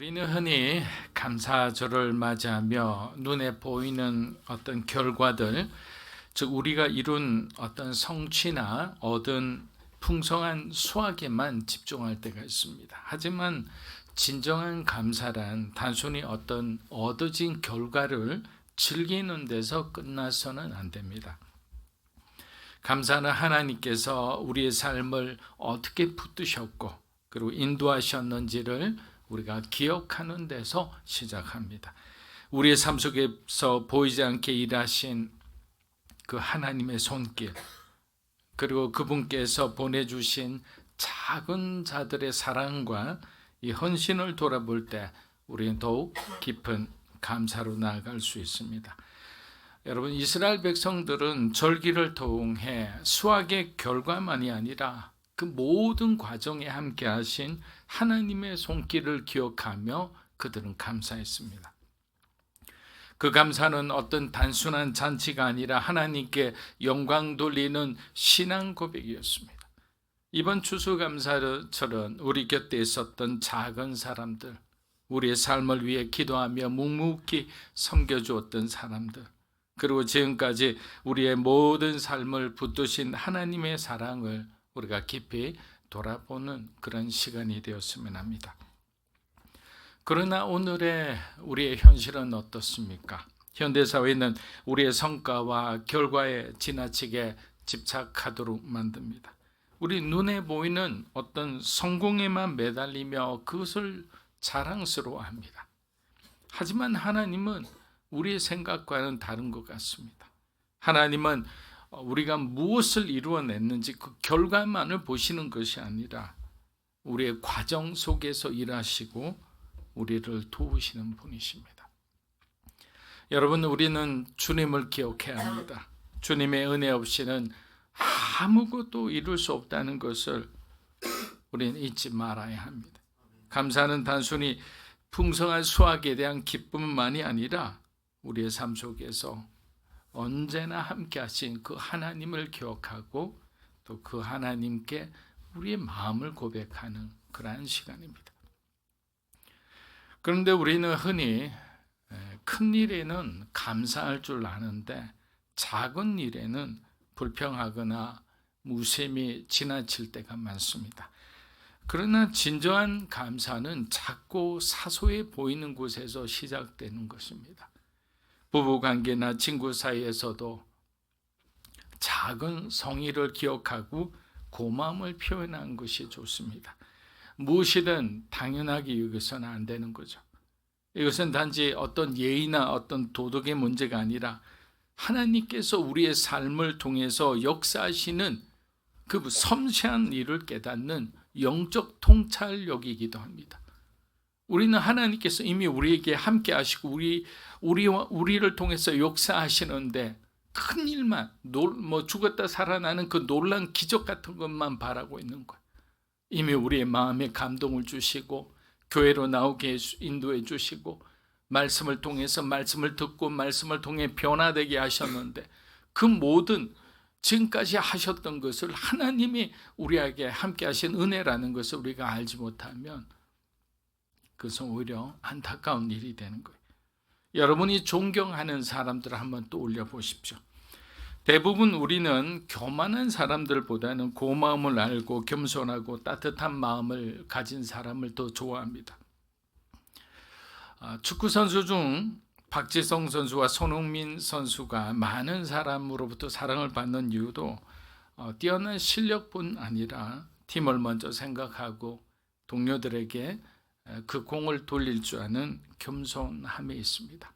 우리는 흔히 감사절을 맞이하며 눈에 보이는 어떤 결과들, 즉 우리가 이룬 어떤 성취나 얻은 풍성한 수확에만 집중할 때가 있습니다. 하지만 진정한 감사란 단순히 어떤 얻어진 결과를 즐기는 데서 끝나서는 안 됩니다. 감사는 하나님께서 우리의 삶을 어떻게 붙드셨고 그리고 인도하셨는지를 우리가 기억하는 데서 시작합니다. 우리의 삶 속에서 보이지 않게 일하신 그 하나님의 손길 그리고 그분께서 보내주신 작은 자들의 사랑과 이 헌신을 돌아볼 때 우리는 더욱 깊은 감사로 나아갈 수 있습니다. 여러분 이스라엘 백성들은 절기를 통해 수학의 결과만이 아니라 그 모든 과정에 함께 하신 하나님의 손길을 기억하며 그들은 감사했습니다. 그 감사는 어떤 단순한 잔치가 아니라 하나님께 영광 돌리는 신앙 고백이었습니다. 이번 추수감사처럼 우리 곁에 있었던 작은 사람들, 우리의 삶을 위해 기도하며 묵묵히 섬겨주었던 사람들, 그리고 지금까지 우리의 모든 삶을 붙드신 하나님의 사랑을 우리가 깊이 돌아보는 그런 시간이 되었으면 합니다. 그러나 오늘의 우리의 현실은 어떻습니까? 현대 사회는 우리의 성과와 결과에 지나치게 집착하도록 만듭니다. 우리 눈에 보이는 어떤 성공에만 매달리며 그것을 자랑스러워 합니다. 하지만 하나님은 우리의 생각과는 다른 것 같습니다. 하나님은 우리가 무엇을 이루어냈는지 그 결과만을 보시는 것이 아니라 우리의 과정 속에서 일하시고 우리를 도우시는 분이십니다. 여러분, 우리는 주님을 기억해야 합니다. 주님의 은혜 없이는 아무것도 이룰 수 없다는 것을 우리는 잊지 말아야 합니다. 감사는 단순히 풍성한 수확에 대한 기쁨만이 아니라 우리의 삶 속에서 언제나 함께 하신 그 하나님을 기억하고 또 그 하나님께 우리의 마음을 고백하는 그러한 시간입니다. 그런데 우리는 흔히 큰 일에는 감사할 줄 아는데 작은 일에는 불평하거나 무심히 지나칠 때가 많습니다. 그러나 진정한 감사는 작고 사소해 보이는 곳에서 시작되는 것입니다. 부부 관계나 친구 사이에서도 작은 성의를 기억하고 고마움을 표현하는 것이 좋습니다. 무엇이든 당연하게 여기서는 안 되는 거죠. 이것은 단지 어떤 예의나 어떤 도덕의 문제가 아니라 하나님께서 우리의 삶을 통해서 역사하시는 그 섬세한 일을 깨닫는 영적 통찰력이기도 합니다. 우리는 하나님께서 이미 우리에게 함께 하시고 우리 우리와 우리를 통해서 역사하시는데 큰 일만 뭐 죽었다 살아나는 그 놀란 기적 같은 것만 바라고 있는 거예요. 이미 우리의 마음에 감동을 주시고 교회로 나오게 인도해 주시고 말씀을 통해서 말씀을 듣고 말씀을 통해 변화되게 하셨는데 그 모든 지금까지 하셨던 것을 하나님이 우리에게 함께 하신 은혜라는 것을 우리가 알지 못하면 그것은 오히려 안타까운 일이 되는 거예요. 여러분이 존경하는 사람들을 한번 떠올려 보십시오. 대부분 우리는 교만한 사람들보다는 고마움을 알고 겸손하고 따뜻한 마음을 가진 사람을 더 좋아합니다. 아, 축구 선수 중 박지성 선수와 손흥민 선수가 많은 사람으로부터 사랑을 받는 이유도 어, 뛰어난 실력뿐 아니라 팀을 먼저 생각하고 동료들에게 그 공을 돌릴 줄 아는 겸손함에 있습니다.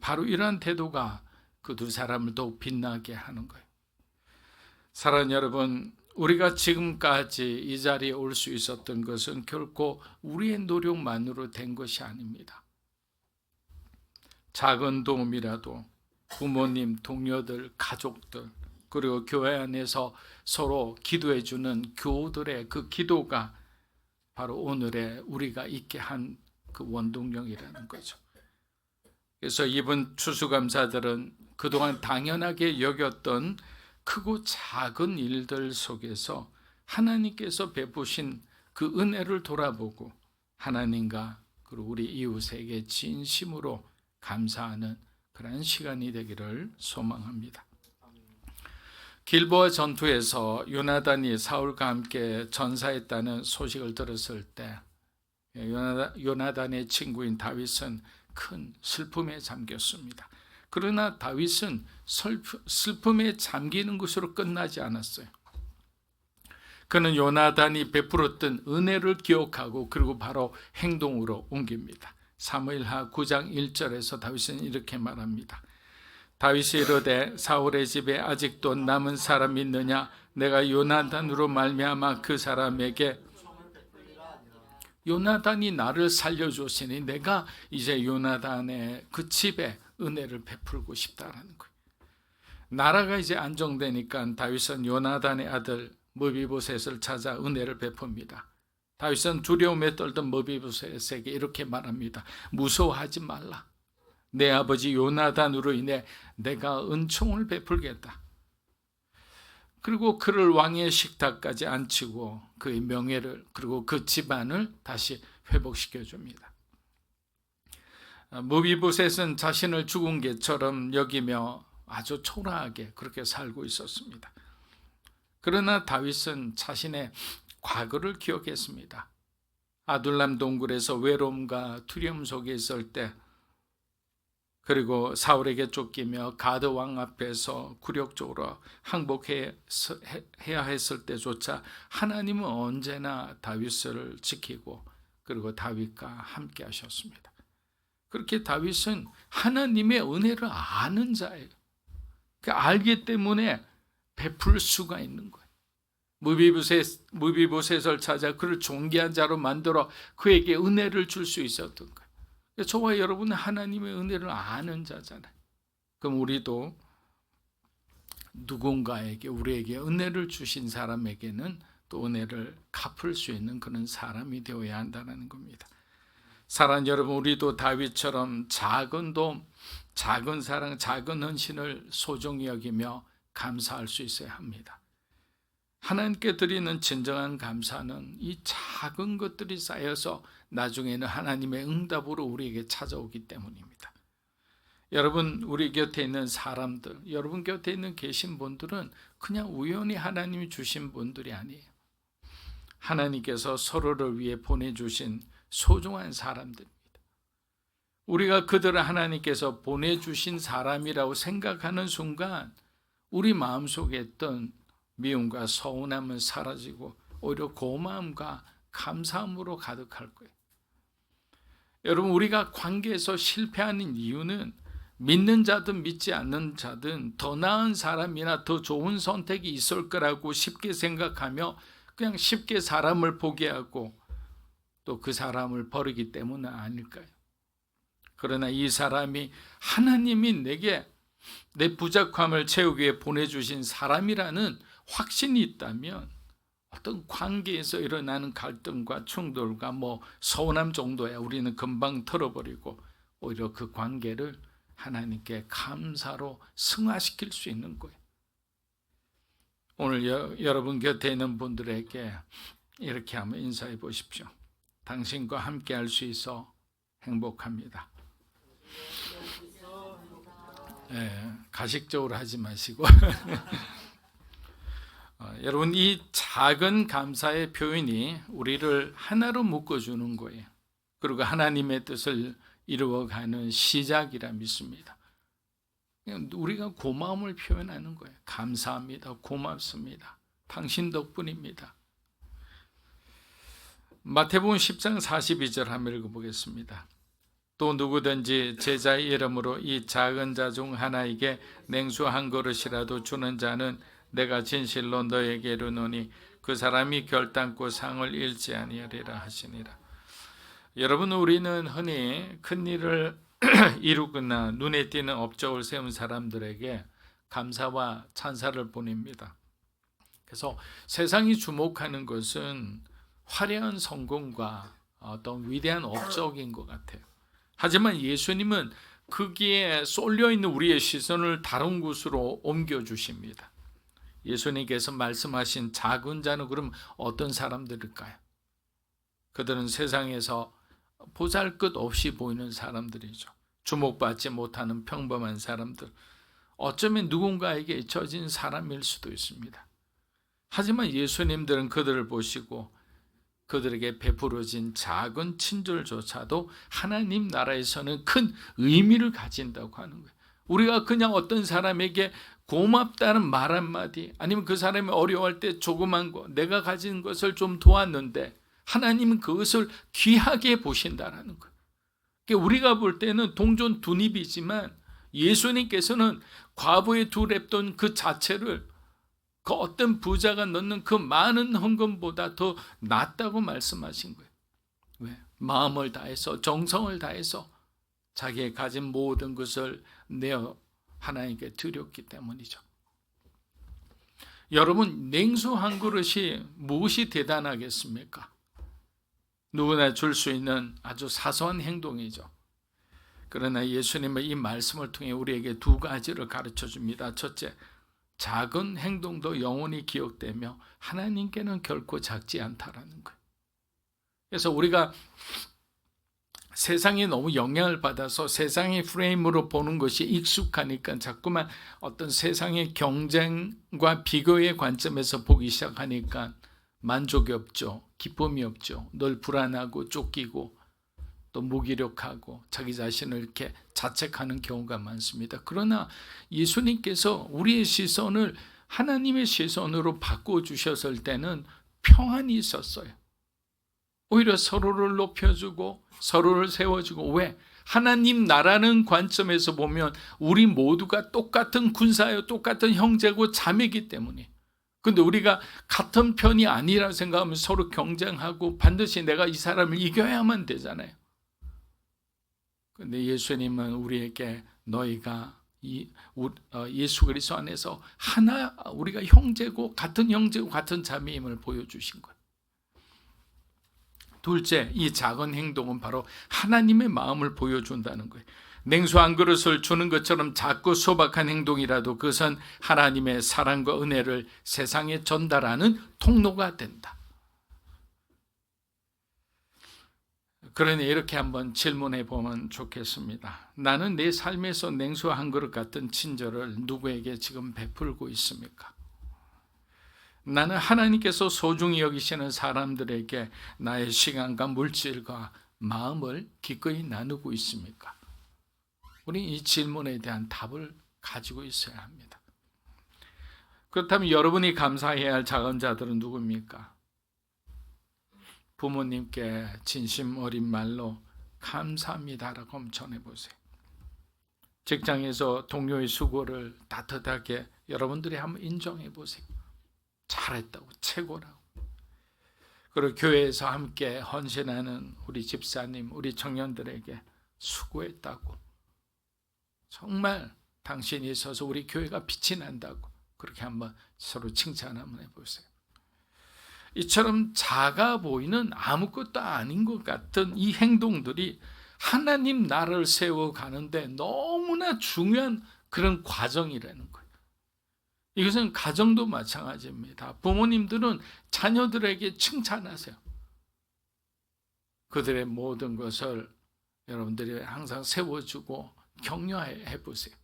바로 이러한 태도가 그 두 사람을 더욱 빛나게 하는 거예요. 사랑하는 여러분, 우리가 지금까지 이 자리에 올 수 있었던 것은 결코 우리의 노력만으로 된 것이 아닙니다. 작은 도움이라도 부모님, 동료들, 가족들, 그리고 교회 안에서 서로 기도해 주는 교우들의 그 기도가 바로 오늘의 우리가 있게 한 그 원동력이라는 거죠. 그래서 이번 추수감사들은 그동안 당연하게 여겼던 크고 작은 일들 속에서 하나님께서 베푸신 그 은혜를 돌아보고 하나님과 그리고 우리 이웃에게 진심으로 감사하는 그런 시간이 되기를 소망합니다. 길보아 전투에서 요나단이 사울과 함께 전사했다는 소식을 들었을 때 요나단의 친구인 다윗은 큰 슬픔에 잠겼습니다. 그러나 다윗은 슬픔에 잠기는 것으로 끝나지 않았어요. 그는 요나단이 베풀었던 은혜를 기억하고 그리고 바로 행동으로 옮깁니다. 사무엘하 9장 1절에서 다윗은 이렇게 말합니다. 다윗이 이르되 사울의 집에 아직도 남은 사람이 있느냐 내가 요나단으로 말미암아 그 사람에게 요나단이 나를 살려줬으니 내가 이제 요나단의 그 집에 은혜를 베풀고 싶다라는 거예요. 나라가 이제 안정되니까 다윗은 요나단의 아들 머비보셋을 찾아 은혜를 베풉니다. 다윗은 두려움에 떨던 머비보셋에게 이렇게 말합니다. 무서워하지 말라. 내 아버지 요나단으로 인해 내가 은총을 베풀겠다. 그리고 그를 왕의 식탁까지 앉히고 그의 명예를 그리고 그 집안을 다시 회복시켜 줍니다. 무비보셋은 자신을 죽은 개처럼 여기며 아주 초라하게 그렇게 살고 있었습니다. 그러나 다윗은 자신의 과거를 기억했습니다. 아둘람 동굴에서 외로움과 두려움 속에 있을 때 그리고 사울에게 쫓기며 가드 왕 앞에서 굴욕적으로 항복해야 했을 때조차 하나님은 언제나 다윗을 지키고 그리고 다윗과 함께 하셨습니다. 그렇게 다윗은 하나님의 은혜를 아는 자예요. 그 알기 때문에 베풀 수가 있는 거예요. 무비보셋, 무비보셋을 찾아 그를 존귀한 자로 만들어 그에게 은혜를 줄 수 있었던 거예요. 저와 여러분은 하나님의 은혜를 아는 자잖아요. 그럼 우리도 누군가에게 우리에게 은혜를 주신 사람에게는 또 은혜를 갚을 수 있는 그런 사람이 되어야 한다는 겁니다. 사랑 여러분, 우리도 다윗처럼 작은 도움, 작은 사랑, 작은 헌신을 소중히 여기며 감사할 수 있어야 합니다. 하나님께 드리는 진정한 감사는 이 작은 것들이 쌓여서 나중에는 하나님의 응답으로 우리에게 찾아오기 때문입니다. 여러분, 우리 곁에 있는 사람들, 여러분 곁에 있는 계신 분들은 그냥 우연히 하나님이 주신 분들이 아니에요. 하나님께서 서로를 위해 보내주신 소중한 사람들입니다. 우리가 그들을 하나님께서 보내주신 사람이라고 생각하는 순간 우리 마음속에 있던 미움과 서운함은 사라지고 오히려 고마움과 감사함으로 가득할 거예요. 여러분 우리가 관계에서 실패하는 이유는 믿는 자든 믿지 않는 자든 더 나은 사람이나 더 좋은 선택이 있을 거라고 쉽게 생각하며 그냥 쉽게 사람을 포기하고 또 그 사람을 버리기 때문은 아닐까요? 그러나 이 사람이 하나님이 내게 내 부족함을 채우기 위해 보내주신 사람이라는 확신이 있다면 어떤 관계에서 일어나는 갈등과 충돌과 뭐 서운함 정도야 우리는 금방 털어버리고 오히려 그 관계를 하나님께 감사로 승화시킬 수 있는 거예요. 오늘 여, 여러분 곁에 있는 분들에게 이렇게 한번 인사해 보십시오. 당신과 함께 할 수 있어 행복합니다. 네, 가식적으로 하지 마시고 어, 여러분 이 작은 감사의 표현이 우리를 하나로 묶어주는 거예요. 그리고 하나님의 뜻을 이루어가는 시작이라 믿습니다. 우리가 고마움을 표현하는 거예요. 감사합니다. 고맙습니다. 당신 덕분입니다. 마태복음 10장 42절 한번 읽어보겠습니다. 또 누구든지 제자의 이름으로 이 작은 자 중 하나에게 냉수 한 그릇이라도 주는 자는 내가 진실로 너에게 이르노니 그 사람이 결단코 상을 잃지 아니하리라 하시니라. 여러분 우리는 흔히 큰 일을 이루거나 눈에 띄는 업적을 세운 사람들에게 감사와 찬사를 보냅니다. 그래서 세상이 주목하는 것은 화려한 성공과 어떤 위대한 업적인 것 같아요. 하지만 예수님은 거기에 쏠려 있는 우리의 시선을 다른 곳으로 옮겨 주십니다. 예수님께서 말씀하신 작은 자는 그럼 어떤 사람들일까요? 그들은 세상에서 보잘 것 없이 보이는 사람들이죠. 주목받지 못하는 평범한 사람들. 어쩌면 누군가에게 잊혀진 사람일 수도 있습니다. 하지만 예수님들은 그들을 보시고 그들에게 베풀어진 작은 친절조차도 하나님 나라에서는 큰 의미를 가진다고 하는 거예요. 우리가 그냥 어떤 사람에게 고맙다는 말 한마디 아니면 그 사람이 어려워할 때 조그만 거 내가 가진 것을 좀 도왔는데 하나님은 그것을 귀하게 보신다라는 거예요. 그러니까 우리가 볼 때는 동전 두 입이지만 예수님께서는 과부의 두 랩돈 그 자체를 그 어떤 부자가 넣는 그 많은 헌금보다 더 낫다고 말씀하신 거예요. 왜? 마음을 다해서 정성을 다해서 자기의 가진 모든 것을 내어 하나님께 드렸기 때문이죠. 여러분 냉수 한 그릇이 무엇이 대단하겠습니까? 누구나 줄 수 있는 아주 사소한 행동이죠. 그러나 예수님의 이 말씀을 통해 우리에게 두 가지를 가르쳐 줍니다. 첫째, 작은 행동도 영원히 기억되며 하나님께는 결코 작지 않다라는 거예요. 그래서 우리가 세상에 너무 영향을 받아서 세상의 프레임으로 보는 것이 익숙하니까 자꾸만 어떤 세상의 경쟁과 비교의 관점에서 보기 시작하니까 만족이 없죠. 기쁨이 없죠. 늘 불안하고 쫓기고 또 무기력하고 자기 자신을 이렇게 자책하는 경우가 많습니다. 그러나 예수님께서 우리의 시선을 하나님의 시선으로 바꿔 주셨을 때는 평안이 있었어요. 오히려 서로를 높여주고 서로를 세워주고 왜? 하나님 나라는 관점에서 보면 우리 모두가 똑같은 군사요, 똑같은 형제고 자매이기 때문에. 근데 우리가 같은 편이 아니라 생각하면 서로 경쟁하고 반드시 내가 이 사람을 이겨야만 되잖아요. 근데 예수님은 우리에게 너희가 이 어, 예수 그리스도 안에서 하나 우리가 형제고 같은 형제고 같은 자매임을 보여주신 거예요. 둘째, 이 작은 행동은 바로 하나님의 마음을 보여준다는 거예요. 냉수 한 그릇을 주는 것처럼 작고 소박한 행동이라도 그것은 하나님의 사랑과 은혜를 세상에 전달하는 통로가 된다. 그러니 이렇게 한번 질문해 보면 좋겠습니다. 나는 내 삶에서 냉수 한 그릇 같은 친절을 누구에게 지금 베풀고 있습니까? 나는 하나님께서 소중히 여기시는 사람들에게 나의 시간과 물질과 마음을 기꺼이 나누고 있습니까? 우리 이 질문에 대한 답을 가지고 있어야 합니다. 그렇다면 여러분이 감사해야 할 작은 자들은 누굽니까? 부모님께 진심 어린 말로 감사합니다라고 한번 전해보세요. 직장에서 동료의 수고를 따뜻하게 여러분들이 한번 인정해 보세요. 잘했다고 최고라고. 그리고 교회에서 함께 헌신하는 우리 집사님, 우리 청년들에게 수고했다고. 정말 당신이 있어서 우리 교회가 빛이 난다고. 그렇게 한번 서로 칭찬 한번 해보세요. 이처럼 작아 보이는 아무것도 아닌 것 같은 이 행동들이 하나님 나를 세워가는데 너무나 중요한 그런 과정이라는 거예요. 이것은 가정도 마찬가지입니다. 부모님들은 자녀들에게 칭찬하세요. 그들의 모든 것을 여러분들이 항상 세워주고 격려해 보세요.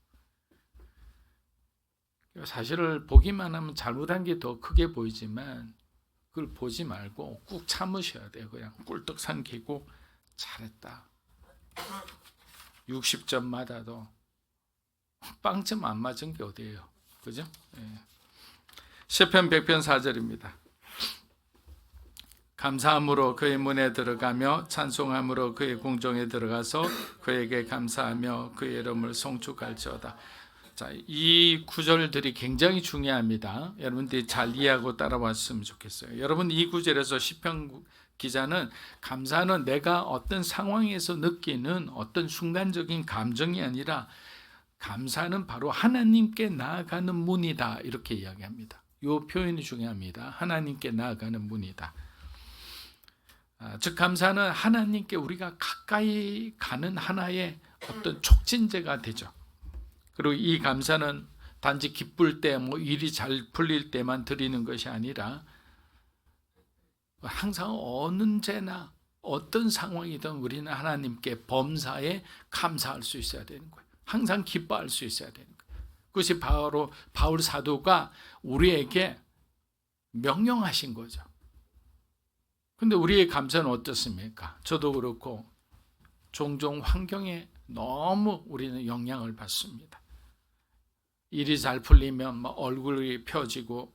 사실을 보기만 하면 잘못한 게 더 크게 보이지만 그걸 보지 말고 꾹 참으셔야 돼요. 그냥 꿀떡 삼키고 잘했다. 60점마다도 빵점 안 맞은 게 어디예요? 그죠? 예. 시편 100편 4절입니다. 감사함으로 그의 문에 들어가며 찬송함으로 그의 공정에 들어가서 그에게 감사하며 그의 이름을 송축할지어다. 자, 이 구절들이 굉장히 중요합니다. 여러분들이 잘 이해하고 따라왔으면 좋겠어요. 여러분 이 구절에서 시편 기자는 감사는 내가 어떤 상황에서 느끼는 어떤 순간적인 감정이 아니라 감사는 바로 하나님께 나아가는 문이다 이렇게 이야기합니다. 이 표현이 중요합니다. 하나님께 나아가는 문이다. 아, 즉 감사는 하나님께 우리가 가까이 가는 하나의 어떤 촉진제가 되죠. 그리고 이 감사는 단지 기쁠 때, 뭐 일이 잘 풀릴 때만 드리는 것이 아니라 항상 언제나 어떤 상황이든 우리는 하나님께 범사에 감사할 수 있어야 되는 거예요. 항상 기뻐할 수 있어야 되는 거예요. 그것이 바로 바울 사도가 우리에게 명령하신 거죠. 근데 우리의 감사는 어떻습니까? 저도 그렇고 종종 환경에 너무 우리는 영향을 받습니다. 일이 잘 풀리면 막 얼굴이 펴지고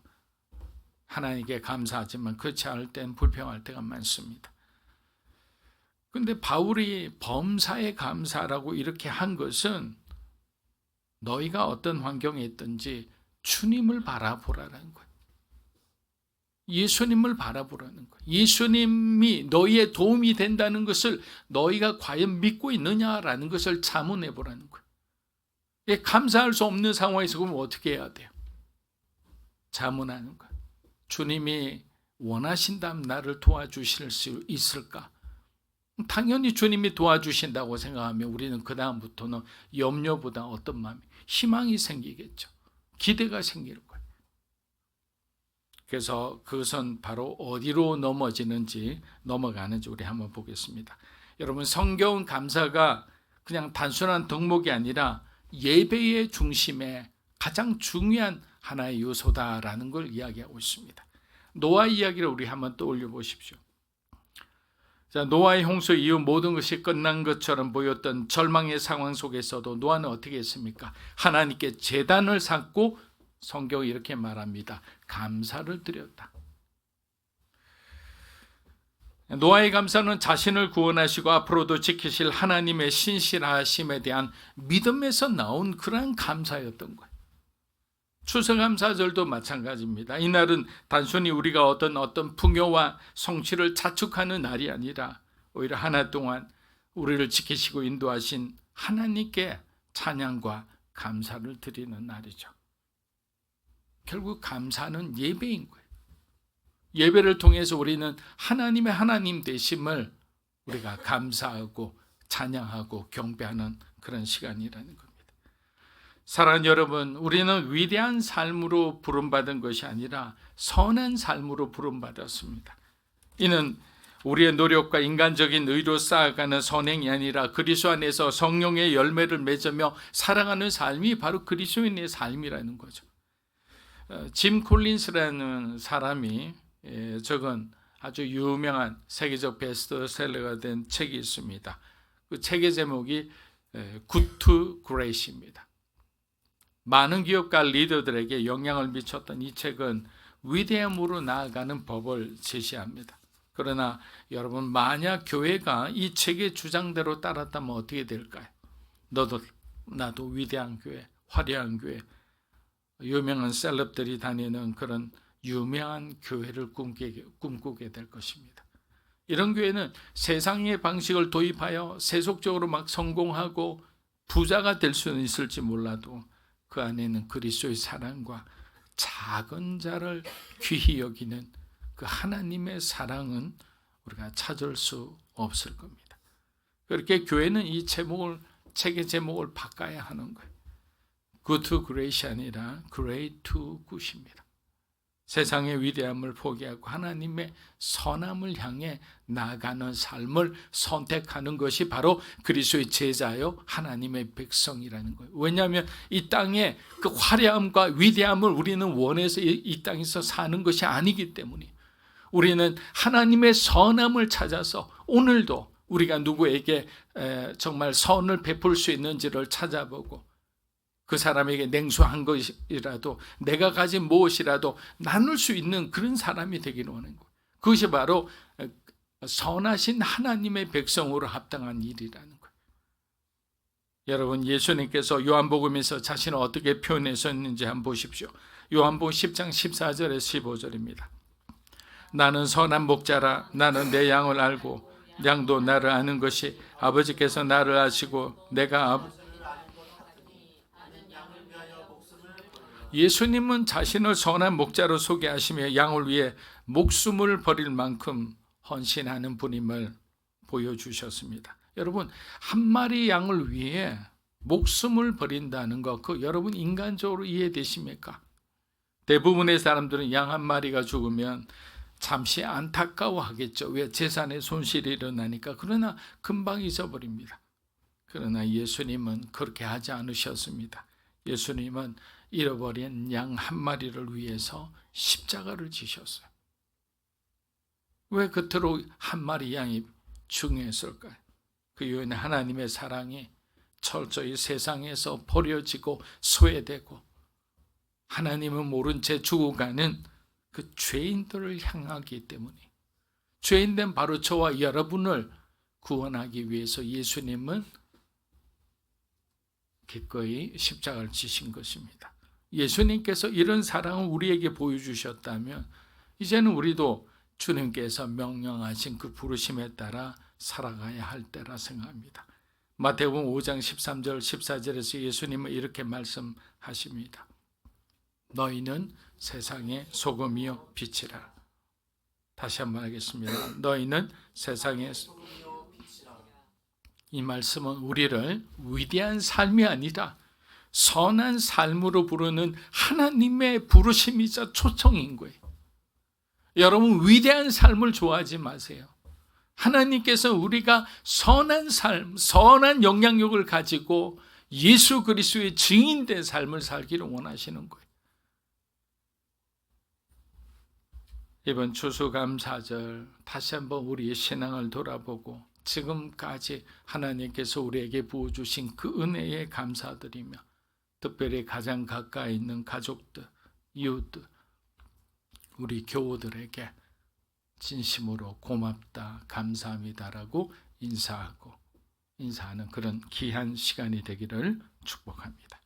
하나님께 감사하지만 그렇지 않을 땐 불평할 때가 많습니다. 근데 바울이 범사에 감사라고 이렇게 한 것은 너희가 어떤 환경에 있든지 주님을 바라보라는 거예요. 예수님을 바라보라는 거예요. 예수님이 너희의 도움이 된다는 것을 너희가 과연 믿고 있느냐라는 것을 자문해 보라는 거예요. 예, 감사할 수 없는 상황에서 그럼 어떻게 해야 돼요? 자문하는 거예요. 주님이 원하신다면 나를 도와주실 수 있을까? 당연히 주님이 도와주신다고 생각하면 우리는 그 다음부터는 염려보다 어떤 마음이 희망이 생기겠죠. 기대가 생길 거예요. 그래서 그것은 바로 어디로 넘어지는지 넘어가는지 우리 한번 보겠습니다. 여러분 성경 감사가 그냥 단순한 덕목이 아니라 예배의 중심에 가장 중요한 하나의 요소다라는 걸 이야기하고 있습니다. 노아 이야기를 우리 한번 떠올려 보십시오. 자, 노아의 홍수 이후 모든 것이 끝난 것처럼 보였던 절망의 상황 속에서도 노아는 어떻게 했습니까? 하나님께 재단을 쌓고 성경이 이렇게 말합니다. 감사를 드렸다. 노아의 감사는 자신을 구원하시고 앞으로도 지키실 하나님의 신실하심에 대한 믿음에서 나온 그러한 감사였던 거예요. 추수감사절도 마찬가지입니다. 이날은 단순히 우리가 어떤 어떤 풍요와 성취를 자축하는 날이 아니라 오히려 하나 동안 우리를 지키시고 인도하신 하나님께 찬양과 감사를 드리는 날이죠. 결국 감사는 예배인 거예요. 예배를 통해서 우리는 하나님의 하나님 되심을 우리가 감사하고 찬양하고 경배하는 그런 시간이라는 겁니다. 사랑하는 여러분, 우리는 위대한 삶으로 부름받은 것이 아니라 선한 삶으로 부름받았습니다. 이는 우리의 노력과 인간적인 의로 쌓아가는 선행이 아니라 그리스도 안에서 성령의 열매를 맺으며 살아가는 삶이 바로 그리스도인의 삶이라는 거죠. 어, 짐 콜린스라는 사람이 예, 적은 아주 유명한 세계적 베스트셀러가 된 책이 있습니다. 그 책의 제목이 굿 투 그레이시입니다. 많은 기업가 리더들에게 영향을 미쳤던 이 책은 위대함으로 나아가는 법을 제시합니다. 그러나 여러분 만약 교회가 이 책의 주장대로 따랐다면 어떻게 될까요? 너도 나도 위대한 교회, 화려한 교회, 유명한 셀럽들이 다니는 그런 유명한 교회를 꿈꾸게, 될 것입니다. 이런 교회는 세상의 방식을 도입하여 세속적으로 막 성공하고 부자가 될 수는 있을지 몰라도 그 안에는 그리스도의 사랑과 작은 자를 귀히 여기는 그 하나님의 사랑은 우리가 찾을 수 없을 겁니다. 그렇게 교회는 이 제목을 책의 제목을 바꿔야 하는 거예요. Good to Great이 아니라 Great to Good입니다. 세상의 위대함을 포기하고 하나님의 선함을 향해 나가는 삶을 선택하는 것이 바로 그리스도의 제자요 하나님의 백성이라는 거예요. 왜냐하면 이 땅에 그 화려함과 위대함을 우리는 원해서 이 땅에서 사는 것이 아니기 때문에 우리는 하나님의 선함을 찾아서 오늘도 우리가 누구에게 정말 선을 베풀 수 있는지를 찾아보고 그 사람에게 냉수한 것이라도 내가 가진 무엇이라도 나눌 수 있는 그런 사람이 되기를 원하는 거예요. 그것이 바로 선하신 하나님의 백성으로 합당한 일이라는 거예요. 여러분 예수님께서 요한복음에서 자신을 어떻게 표현했었는지 한번 보십시오. 요한복음 10장 14절에서 15절입니다. 나는 선한 목자라 나는 내 양을 알고 양도 나를 아는 것이 아버지께서 나를 아시고 내가 예수님은 자신을 선한 목자로 소개하시며 양을 위해 목숨을 버릴 만큼 헌신하는 분임을 보여주셨습니다. 여러분, 한 마리 양을 위해 목숨을 버린다는 것, 그 여러분 인간적으로 이해되십니까? 대부분의 사람들은 양 한 마리가 죽으면 잠시 안타까워하겠죠. 왜 재산의 손실이 일어나니까 그러나 금방 잊어버립니다. 그러나 예수님은 그렇게 하지 않으셨습니다. 예수님은 잃어버린 양 한 마리를 위해서 십자가를 지셨어요. 왜 그토록 한 마리 양이 중요했을까요? 그 이유는 하나님의 사랑이 철저히 세상에서 버려지고 소외되고 하나님은 모른 채 죽어가는 그 죄인들을 향하기 때문에 죄인된 바로 저와 여러분을 구원하기 위해서 예수님은 기꺼이 십자가를 지신 것입니다. 예수님께서 이런 사랑을 우리에게 보여주셨다면 이제는 우리도 주님께서 명령하신 그 부르심에 따라 살아가야 할 때라 생각합니다. 마태복음 5장 13절 14절에서 예수님은 이렇게 말씀하십니다. 너희는 세상의 소금이요 빛이라. 다시 한번 하겠습니다. 너희는 세상의 이 말씀은 우리를 위대한 삶이 아니라 선한 삶으로 부르는 하나님의 부르심이자 초청인 거예요. 여러분 위대한 삶을 좋아하지 마세요. 하나님께서 우리가 선한 삶, 선한 영향력을 가지고 예수 그리스도의 증인된 삶을 살기를 원하시는 거예요. 이번 추수감사절 다시 한번 우리의 신앙을 돌아보고 지금까지 하나님께서 우리에게 부어주신 그 은혜에 감사드리며 특별히 가장 가까이 있는 가족들, 이웃들, 우리 교우들에게 진심으로 고맙다, 감사합니다라고 인사하고 인사하는 그런 귀한 시간이 되기를 축복합니다.